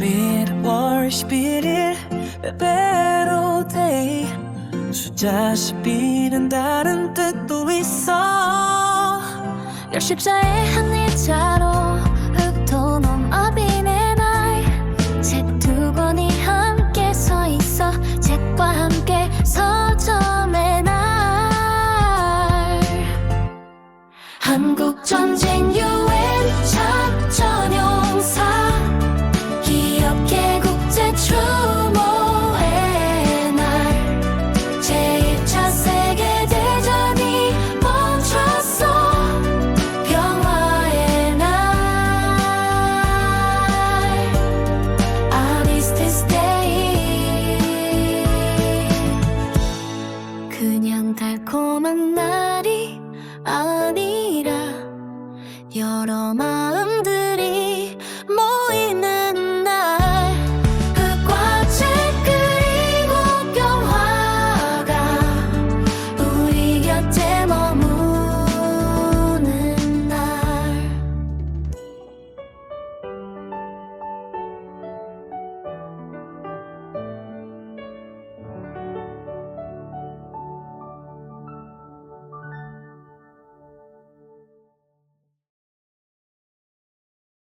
11월 11일 베베로 데이. 숫자 11은 다른 뜻도 있어. 열십자의 한일자로 흑토놈 어빈의 날책두 권이 함께 서 있어. 책과 함께 서점의 날. 한국 전쟁 유엔 참 아니라 여러 마음